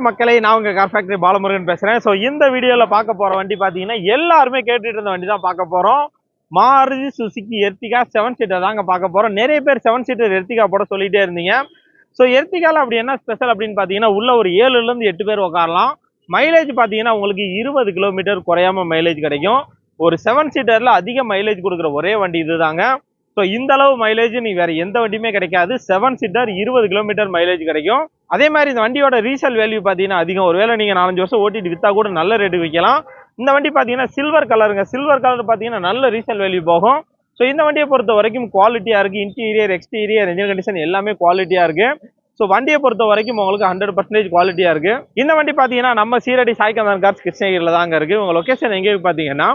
வணக்கம் மக்களை நான் உங்கள் கார் ஃபேக்டரி பாலமுருகன் பேசுகிறேன் ஸோ இந்த வீடியோவில் பார்க்க போகிற வண்டி பார்த்தீங்கன்னா எல்லாருமே கேட்டுட்டு இருந்த வண்டி தான் பார்க்க போகிறோம் Maruti Suzuki Ertiga seven seater தாங்க பார்க்க போகிறோம் நிறைய பேர் செவன் சீட்டர் எர்த்திகா போட சொல்லிட்டே இருந்தீங்க. ஸோ எர்த்திகாவில் அப்படி என்ன ஸ்பெஷல் அப்படின்னு பார்த்தீங்கன்னா உள்ள ஒரு ஏழுல இருந்து எட்டு பேர் உட்காரலாம் மைலேஜ் பார்த்தீங்கன்னா உங்களுக்கு இருபது கிலோமீட்டர் குறையாம மைலேஜ் கிடைக்கும். ஒரு செவன் சீட்டரில் அதிக மைலேஜ் கொடுக்குற ஒரே வண்டி இதுதாங்க. ஸோ இந்த அளவு மைலேஜ் நீ வேறு எந்த வண்டியுமே கிடைக்காது. செவன் சீட்டர் இருபது கிலோமீட்டர் மைலேஜ் கிடைக்கும். அதே மாதிரி இந்த வண்டியோட ரீசேல் வேல்யூ பார்த்தீங்கன்னா அதிகம். ஒருவேளை நீங்கள் நாலஞ்சு வருஷம் ஓட்டிட்டு விற்றா கூட நல்ல ரேட்டு விற்கலாம் இந்த வண்டி பார்த்தீங்கன்னா சில்வர் கலருங்க சில்வர் கலர் பார்த்தீங்கன்னா நல்ல ரீசேல் வேல்யூ போகும். ஸோ இந்த வண்டியை பொறுத்த வரைக்கும் குவாலிட்டியாக இருக்குது இன்டீரியர் எக்ஸ்டீரியர் இன்ஜின் கண்டிஷன் எல்லாமே குவாலிட்டியாக இருக்குது ஸோ வண்டியை பொறுத்த வரைக்கும் உங்களுக்கு ஹண்ட்ரட் பர்சன்டேஜ் குவாலிட்டியாக இருக்குது இந்த வண்டி பார்த்தீங்கன்னா நம்ம சீரடி சாய்கந்தன் கார்ஸ் கிருஷ்ணகிரியில் தாங்க இருக்குது உங்கள் லொக்கேஷன் எங்கே பார்த்தீங்கன்னா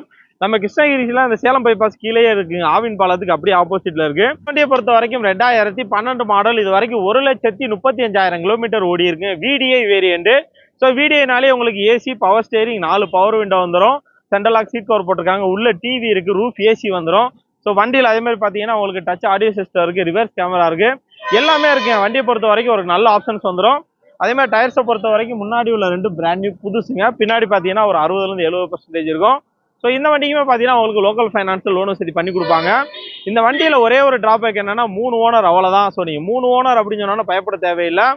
நம்ம கிருஷ்ணகிரியில் அந்த சேலம் பைபாஸ் கீழே இருக்குங்க ஆவின் பாலத்துக்கு அப்படியே ஆப்போசிட்ல இருக்கு. வண்டியை பொறுத்த வரைக்கும் ரெண்டாயிரத்தி பன்னெண்டு மாடல் இது வரைக்கும் ஒரு லட்சத்தி முப்பத்தி அஞ்சாயிரம் கிலோமீட்டர் ஓடி இருக்கு. விடிஐ வேரியண்ட் ஸோ விடிஐனாலே உங்களுக்கு ஏசி பவர் ஸ்டேரிங் நாலு பவர் விண்டோ வந்துடும் சென்ட்ரல் லாக் சீட் கவர் போட்டிருக்காங்க. உள்ள டிவி இருக்கு ரூஃப் ஏசி வந்துடும் ஸோ வண்டியில் அதே மாதிரி பார்த்தீங்கன்னா உங்களுக்கு டச் ஆடியோ சிஸ்டம் இருக்கு ரிவர்ஸ் கேமரா இருக்கு. எல்லாமே இருக்கு. வண்டியை பொறுத்த வரைக்கும் ஒரு நல்ல ஆப்ஷன்ஸ் வந்துடும் அதே மாதிரி டயர்ஸை பொறுத்த வரைக்கும் முன்னாடி உள்ள ரெண்டு பிராண்ட் நியூ புதுசுங்க. பின்னாடி பார்த்தீங்கன்னா ஒரு அறுபதுலேருந்து எழுபது பர்சன்டேஜ் இருக்கும். ஸோ இந்த வண்டிக்குமே பார்த்தீங்கன்னா உங்களுக்கு லோக்கல் ஃபைனான்ஸில் லோன் வசதி பண்ணி கொடுப்பாங்க. இந்த வண்டியில் ஒரே ஒரு டிராபேக் என்னென்னா மூணு ஓனர் அவ்வளோதான் ஸோ நீங்கள் மூணு ஓனர் அப்படின்னு சொன்னோன்னா பயப்பட தேவையில்லை.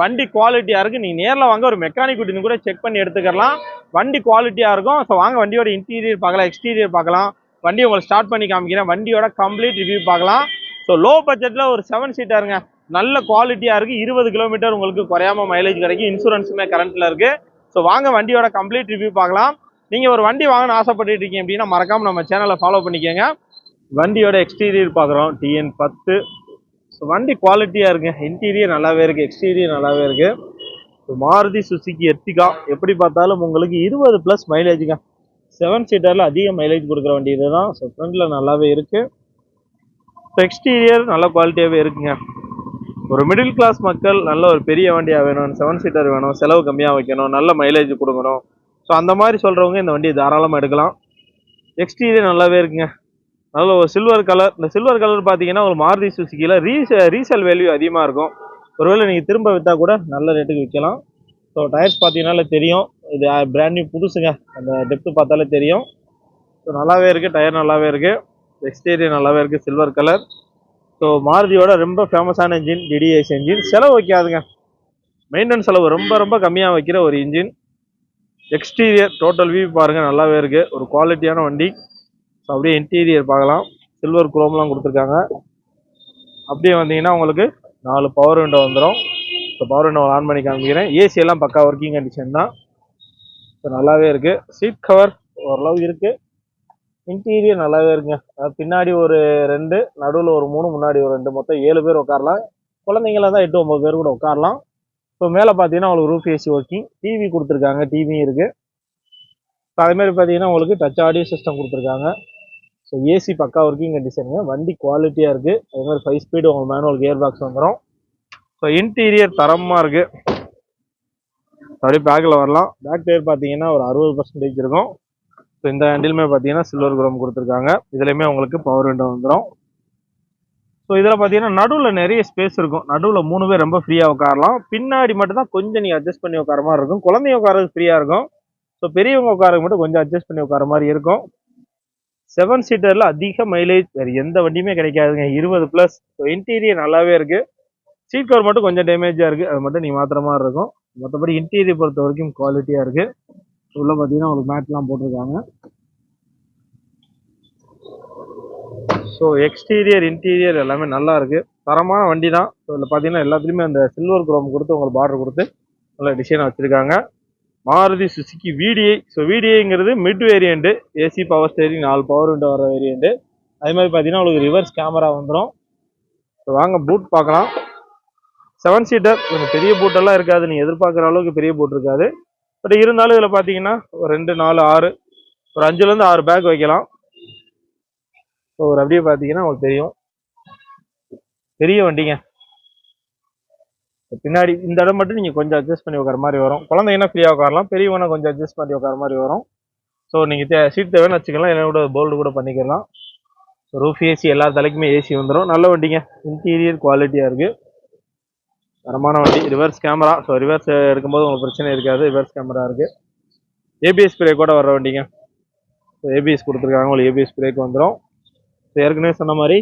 வண்டி குவாலிட்டியாக இருக்குது நீங்கள் நேரில் வாங்க ஒரு மெக்கானிக் கூட்டின்னு கூட செக் பண்ணி எடுத்துக்கலாம். வண்டி குவாலிட்டியாக இருக்கும். ஸோ வாங்க வண்டியோட இன்டீரியர் பார்க்கலாம் எக்ஸ்டீரியர் பார்க்கலாம். வண்டி உங்களுக்கு ஸ்டார்ட் பண்ணி காமிக்கிறேன். வண்டியோட கம்ப்ளீட் ரிவ்யூ பார்க்கலாம். ஸோ லோ பட்ஜெட்டில் ஒரு செவன் சீட்டாருங்க நல்ல குவாலிட்டியாக இருக்குது இருபது கிலோமீட்டர் உங்களுக்கு குறையாம மைலேஜ் கிடைக்கும் இன்சூரன்ஸுமே கரண்ட்டில் இருக்குது ஸோ வாங்க வண்டியோட கம்ப்ளீட் ரிவ்யூ பார்க்கலாம். நீங்கள் ஒரு வண்டி வாங்கணும்னு ஆசைப்பட்டு இருக்கீங்க அப்படின்னா மறக்காமல் நம்ம சேனலை ஃபாலோ பண்ணிக்கோங்க. வண்டியோட எக்ஸ்டீரியர் பார்க்குறோம். டிஎன் பத்து. ஸோ வண்டி குவாலிட்டியாக இருக்குது இன்டீரியர் நல்லாவே இருக்குது எக்ஸ்டீரியர் நல்லாவே இருக்குது மாருதி சுசுகி எர்த்திகா எப்படி பார்த்தாலும் உங்களுக்கு இருபது ப்ளஸ் மைலேஜுங்க செவன் சீட்டரில் அதிக மைலேஜ் கொடுக்குற வண்டி இதுதான். ஸோ ஃப்ரண்டில் நல்லாவே இருக்குது ஸோ எக்ஸ்டீரியர் நல்ல குவாலிட்டியாகவே இருக்குங்க. ஒரு மிடில் கிளாஸ் மக்கள் நல்ல ஒரு பெரிய வண்டியாக வேணும். செவன் சீட்டர் வேணும். செலவு கம்மியாக வைக்கணும். நல்ல மைலேஜ் கொடுக்கணும். ஸோ அந்த மாதிரி சொல்கிறவங்க இந்த வண்டியை தாராளமாக எடுக்கலாம். எக்ஸ்டீரியர் நல்லாவே இருக்குங்க. நல்ல ஒரு சில்வர் கலர் இந்த சில்வர் கலர் பார்த்தீங்கன்னா ஒரு மாருதி சுசுக்கியில் ரீசே ரீசேல் வேல்யூ அதிகமாக இருக்கும். ஒருவேளை நீங்கள் திரும்ப விற்றா கூட நல்ல ரேட்டுக்கு விற்கலாம் ஸோ டயர்ஸ் பார்த்தீங்கன்னாலே தெரியும். இது பிராண்ட் நியூ புதுசுங்க. அந்த டெப்த்து பார்த்தாலே தெரியும். ஸோ நல்லாவே இருக்குது டயர் நல்லாவே இருக்குது எக்ஸ்டீரியர் நல்லாவே இருக்குது சில்வர் கலர் ஸோ மாருதியோட ரொம்ப ஃபேமஸான இன்ஜின் டிடிஎஸ் இன்ஜின் செலவு வைக்காதுங்க. மெயின்டெனன்ஸ் செலவு ரொம்ப ரொம்ப கம்மியாக வைக்கிற ஒரு இன்ஜின் எக்ஸ்டீரியர் டோட்டல் வியூ பாருங்கள் நல்லாவே இருக்குது ஒரு குவாலிட்டியான வண்டி. ஸோ அப்படியே இன்டீரியர் பார்க்கலாம். சில்வர் குரோம்லாம் கொடுத்துருக்காங்க. அப்படியே வந்தீங்கன்னா உங்களுக்கு நாலு பவர் விண்டோ வந்துடும் ஸோ பவர் விண்டோ ஆன் பண்ணி காமிக்கிறேன். ஏசி எல்லாம் பக்கா ஒர்க்கிங் கண்டிஷன் தான். ஸோ நல்லாவே இருக்குது சீட் கவர் ஓரளவு இருக்குது இன்டீரியர் நல்லாவே இருக்குங்க. அதாவது பின்னாடி ஒரு ரெண்டு நடுவில் ஒரு மூணு முன்னாடி ஒரு ரெண்டு. மொத்தம் ஏழு பேர் உட்காரலாம். குழந்தைங்கள தான் எட்டு ஒம்பது பேர் கூட உட்காரலாம். ஸோ மேலே பார்த்தீங்கன்னா உங்களுக்கு ரூஃப் ஏசி ஒர்க்கிங் டிவி கொடுத்துருக்காங்க டிவியும் இருக்குது ஸோ அதேமாதிரி பார்த்தீங்கன்னா உங்களுக்கு டச் ஆடியோ சிஸ்டம் கொடுத்துருக்காங்க. ஸோ ஏசி பக்கா ஒர்க்கிங் கண்டிஷனுங்க வண்டி குவாலிட்டியாக இருக்குது அதே மாதிரி ஃபைவ் ஸ்பீடு உங்களுக்கு மேனுவல் கியர் பாக்ஸ் வந்துடும் ஸோ இன்டீரியர் தரமாக இருக்குது அப்படியே பேக்கில் வரலாம். பேக் டயர் பார்த்தீங்கன்னா ஒரு அறுபது பர்சன்டேஜ் இருக்கும். ஸோ இந்த ஹேண்டிலுமே பார்த்தீங்கன்னா சில்வர் குரோம் கொடுத்துருக்காங்க. இதுலேயுமே உங்களுக்கு பவர் விண்டோ வந்துடும் ஸோ இதில் பார்த்தீங்கன்னா நடுவில் நிறைய ஸ்பேஸ் இருக்கும். நடுவில் மூணு பேர் ரொம்ப ஃப்ரீயாக உட்காரலாம். பின்னாடி மட்டும் தான் கொஞ்சம் நீங்கள் அட்ஜஸ்ட் பண்ணி உட்கார மாதிரி இருக்கும். குழந்தைய உட்காரது ஃப்ரீயாக இருக்கும். ஸோ பெரியவங்க உட்காரது மட்டும் கொஞ்சம் அட்ஜஸ்ட் பண்ணி உட்கார மாதிரி இருக்கும். செவன் சீட்டரில் அதிக மைலேஜ் வேறு எந்த வண்டியுமே கிடைக்காதுங்க. இருபது ப்ளஸ் ஸோ இன்டீரியர் நல்லாவே இருக்குது சீட் கவர் மட்டும் கொஞ்சம் டேமேஜாக இருக்குது அது மட்டும் நீங்கள் மாத்திர மாதிரி இருக்கும். மற்றபடி இன்டீரியர் பொறுத்த வரைக்கும் குவாலிட்டியாக இருக்குது உள்ளே பார்த்தீங்கன்னா ஒரு மேட்லாம் போட்டிருக்காங்க. ஸோ எக்ஸ்டீரியர் இன்டீரியர் எல்லாமே நல்லா இருக்கு. தரமான வண்டி தான் ஸோ இதில் பார்த்தீங்கன்னா எல்லாத்துலேயுமே அந்த சில்வர் குரோம் கொடுத்து உங்களுக்கு பார்டர் கொடுத்து நல்ல டிசைன் வச்சுருக்காங்க. Maruti Suzuki VDI so விடிஐங்கிறது mid variant AC power steering நாலு பவர் விண்டோ வர வேரியண்ட்டு அதே மாதிரி பார்த்தீங்கன்னா உங்களுக்கு ரிவர்ஸ் கேமரா வந்துடும் ஸோ வாங்க பூட் பார்க்கலாம். செவன் சீட்டர் கொஞ்சம் பெரிய பூட்டெல்லாம் இருக்காது. நீங்கள் எதிர்பார்க்குற அளவுக்கு பெரிய பூட் இருக்காது. பட் இருந்தாலும் இதில் பார்த்தீங்கன்னா ஒரு ரெண்டு நாலு ஆறு ஒரு அஞ்சுலேருந்து ஆறு பேக் வைக்கலாம். ஸோ ஒரு அப்படியே பார்த்தீங்கன்னா உங்களுக்கு தெரியும். பெரிய வண்டிங்க. பின்னாடி இந்த இடம் மட்டும் நீங்கள் கொஞ்சம் அட்ஜஸ்ட் பண்ணி உட்கார மாதிரி வரும். குழந்தைங்கன்னா ஃப்ரீயாக உட்காரலாம். பெரியவனா கொஞ்சம் அட்ஜஸ்ட் பண்ணி உட்கார மாதிரி வரும். ஸோ நீங்கள் தே சீட் தேவைன்னு வச்சுக்கலாம் என்ன கூட போல்டு கூட பண்ணிக்கலாம். ரூஃப் ஏசி எல்லா தலைக்குமே ஏசி வந்துடும் நல்ல வண்டிங்க. இன்டீரியர் குவாலிட்டியாக இருக்குது தரமான வண்டி. ரிவர்ஸ் கேமரா ஸோ ரிவர்ஸ் எடுக்கும்போது உங்களுக்கு பிரச்சனை இருக்காது. ரிவர்ஸ் கேமரா இருக்குது ஏபிஎஸ் பிரேக்கோட வர வண்டிங்க. ஸோ ஏபிஎஸ் கொடுத்துருக்காங்க. உங்களுக்கு ஏபிஎஸ் பிரேக் வந்துடும் ஏற்கனவே சொன்ன மாதிரி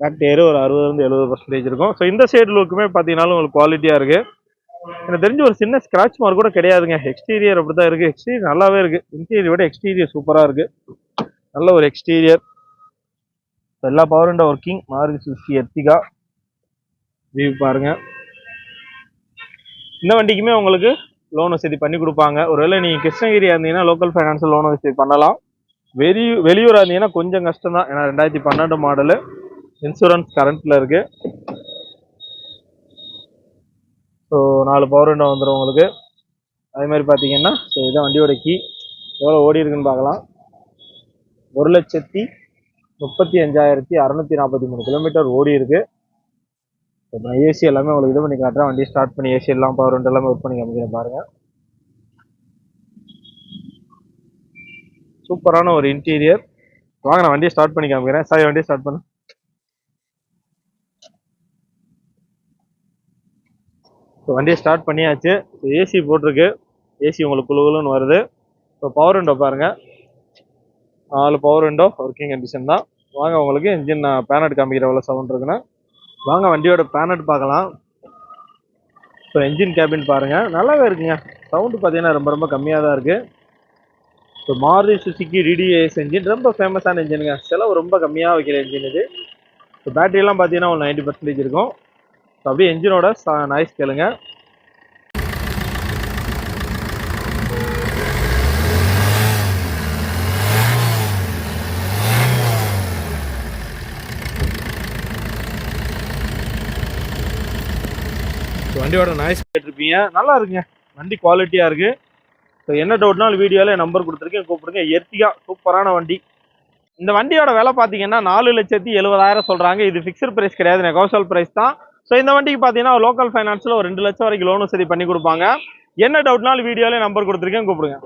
பேக் டயர் ஒரு அறுபதுலேருந்து எழுபது பர்சன்டேஜ் இருக்கும். ஸோ இந்த சைடு லுக்குமே பார்த்தீங்கன்னாலும் உங்களுக்கு குவாலிட்டியாக இருக்குது எனக்கு தெரிஞ்ச ஒரு சின்ன ஸ்க்ராட்ச் மார்க் கூட கிடையாதுங்க. எக்ஸ்டீரியர் அப்படி தான் இருக்குது எக்ஸ்டீரியர் நல்லாவே இருக்குது இன்டீரியர் விட எக்ஸ்டீரியர் சூப்பராக இருக்குது நல்ல ஒரு எக்ஸ்டீரியர் எல்லா power and working Maruti Suzuki Ertiga view பாருங்க. இந்த வண்டிக்குமே உங்களுக்கு லோன் வசதி பண்ணி கொடுப்பாங்க. ஒருவேளை நீங்கள் கிருஷ்ணகிரியா இருந்தீங்கன்னா லோக்கல் ஃபைனான்ஸில் லோன் வசதி பண்ணலாம். வெளி வெளியூராக இருந்தீங்கன்னா கொஞ்சம் கஷ்டம் தான் ஏன்னா ரெண்டாயிரத்தி பன்னெண்டு மாடலு இன்சூரன்ஸ் கரண்ட்டில் இருக்கு. ஸோ நாலு பவர் விண்டோ வந்துடும் உங்களுக்கு. அதே மாதிரி பார்த்தீங்கன்னா ஸோ இதான் வண்டியோட கீ எவ்வளோ ஓடி இருக்குன்னு பார்க்கலாம். ஒரு லட்சத்தி முப்பத்தி அஞ்சாயிரத்தி அறநூத்தி நாற்பத்தி மூணு கிலோமீட்டர் ஓடி இருக்கு. நான் ஏசி எல்லாமே உங்களுக்கு இது பண்ணி காட்டுறேன். வண்டி ஸ்டார்ட் பண்ணி ஏசி எல்லாம் பவர் விண்டோ எல்லாமே ஒர்க் பண்ணி காமிக்கிறேன் பாருங்கள் சூப்பரான ஒரு இன்டீரியர் வாங்க நான் வண்டியை ஸ்டார்ட் பண்ணி காமிக்கிறேன். சாரி வண்டியை ஸ்டார்ட் பண்ண. ஸோ வண்டியை ஸ்டார்ட் பண்ணியாச்சு. ஏசி போட்டிருக்கு. ஏசி உங்களுக்கு குழுகுலுன்னு வருது. ஸோ பவர் விண்டோ பாருங்க. நாலு பவர் விண்டோ ஒர்க்கிங் கண்டிஷன் தான். வாங்க உங்களுக்கு இன்ஜின் நான் பேனட் காமிக்கிற எவ்வளோ சவுண்ட் இருக்குன்னு. வாங்க வண்டியோட பேனட் பார்க்கலாம். இப்போ என்ஜின் கேபின் பாருங்கள் நல்லாவே இருக்குங்க. சவுண்டு பார்த்தீங்கன்னா ரொம்ப ரொம்ப கம்மியாக தான் இருக்குது so Maruti Suzuki DDS engine ரொம்ப ஃபேமஸான இன்ஜினுங்க செலவு ரொம்ப கம்மியாக வைக்கிற இன்ஜின் இது. ஸோ பேட்டரியெல்லாம் பார்த்தீங்கன்னா ஒரு நைன்டி பர்சன்டேஜ் இருக்கும். ஸோ அப்படியே என்ஜினோட நாய்ஸ் கேளுங்க. வண்டியோட நாய்ஸ் கேட்டிருப்பீங்க. நல்லா இருக்குங்க. வண்டி குவாலிட்டியாக இருக்குது ஸோ என்ன டவுட்னாலும் வீடியோவில் நம்பர் கொடுத்துருக்கேன் கூப்பிடுங்க. எர்த்திகா சூப்பரான வண்டி. இந்த வண்டியோட விலை பார்த்தீங்கன்னா நாலு லட்சத்தி எழுபதாயிரம் சொல்கிறாங்க இது ஃபிக்ஸ்ட் ப்ரைஸ் கிடையாது. நெகோசியல் ப்ரைஸ் தான். ஸோ இந்த வண்டிக்கு பார்த்தீங்கன்னா லோக்கல் ஃபைனான்ஸில் ஒரு ரெண்டு லட்சம் வரைக்கும் லோன் வசதி பண்ணி கொடுப்பாங்க. என்ன டவுட்னாலும் வீடியோவிலே நம்பர் கொடுத்துருக்கேன் கூப்பிடுங்க.